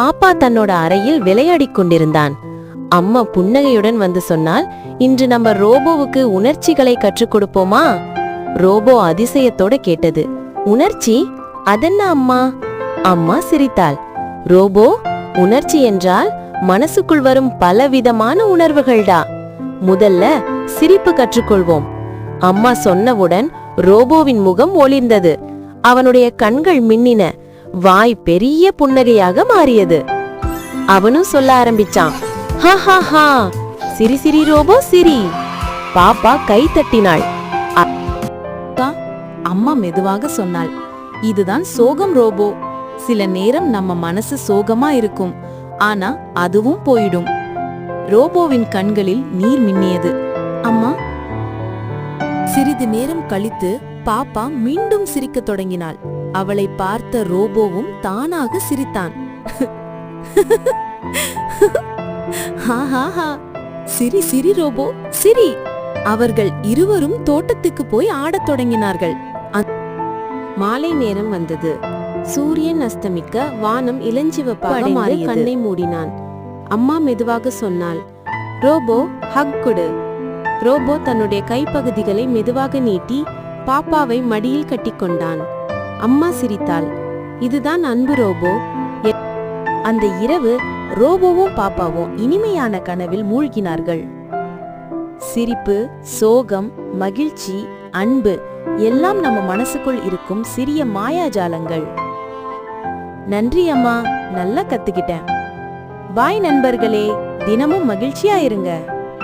பாப்பா தன்னோட அறையில் விளையாடிக் கொண்டிருந்தான். அம்மா புன்னகையுடன் வந்து சொன்னால் இன்று நம்ம ரோபோவுக்கு உணர்ச்சிகளை கற்றுக் கொடுப்போமா? ரோபோ அதிசயத்தோட கேட்டது. உணர்ச்சி? அதென்ன அம்மா? அம்மா சிரித்தாள். ரோபோ உணர்ச்சி என்றால் மனசுக்குள் வரும் பலவிதமான உணர்வுகள்டா. முதல்ல சிரிப்பு கற்றுக்கொள்வோம். அம்மா சொன்னவுடன் ரோபோவின் முகம் ஒளிர்ந்தது. அவனுடைய கண்கள் மின்னின. வாய் பெரிய புன்னகையாக மாறியது. அவனும் சொல்ல ஆரம்பிச்சான் ஹா ஹா ஹா சிரி சிரி ரோபோ சிரி. பாப்பா கை தட்டினாள். அம்மா மெதுவாக சொன்னாள் இதுதான் சோகம் ரோபோ. சில நேரம் நம்ம மனசு சோகமா இருக்கும் ஆனா அதுவும் போயிடும். ரோபோவின் கண்களில் நீர் மின்னியது அம்மா. சிறிது நேரம் கழித்து பாப்பா மீண்டும் சிரிக்கத் தொடங்கினாள். அவளை பார்த்த ரோபோவும் தானாக சிரித்தான். சிரி சிரி ரோபோ சிரி. அவர்கள் இருவரும் தோட்டத்துக்கு போய் ஆடத் தொடங்கினார்கள். மாலை நேரம் வந்தது. சூரியன் அஸ்தமிக்க வானம் இளஞ்சிவப்பாக மாறியது கண்ணை மூடினான். அம்மா மெதுவாக சொன்னாள் ரோபோ ஹக் கொடு. ரோபோ தன்னுடைய கைப்பகுதிகளை மெதுவாக நீட்டி பாப்பாவை மடியில் கட்டிக்கொண்டான் அம்மா சிரித்தாள். இதுதான் அன்பு ரோபோ. அந்த இரவு ரோபோவும் பாப்பாவும் இனிமையான கனவில் மூழ்கினார்கள். சிரிப்பு சோகம் மகிழ்ச்சி அன்பு எல்லாம் நம்ம மனசுக்குள் இருக்கும் சிறிய மாயாஜாலங்கள். நன்றி அம்மா. நல்லா கத்துக்கிட்டேன். பாய் நண்பர்களே. தினமும் மகிழ்ச்சியா இருங்க.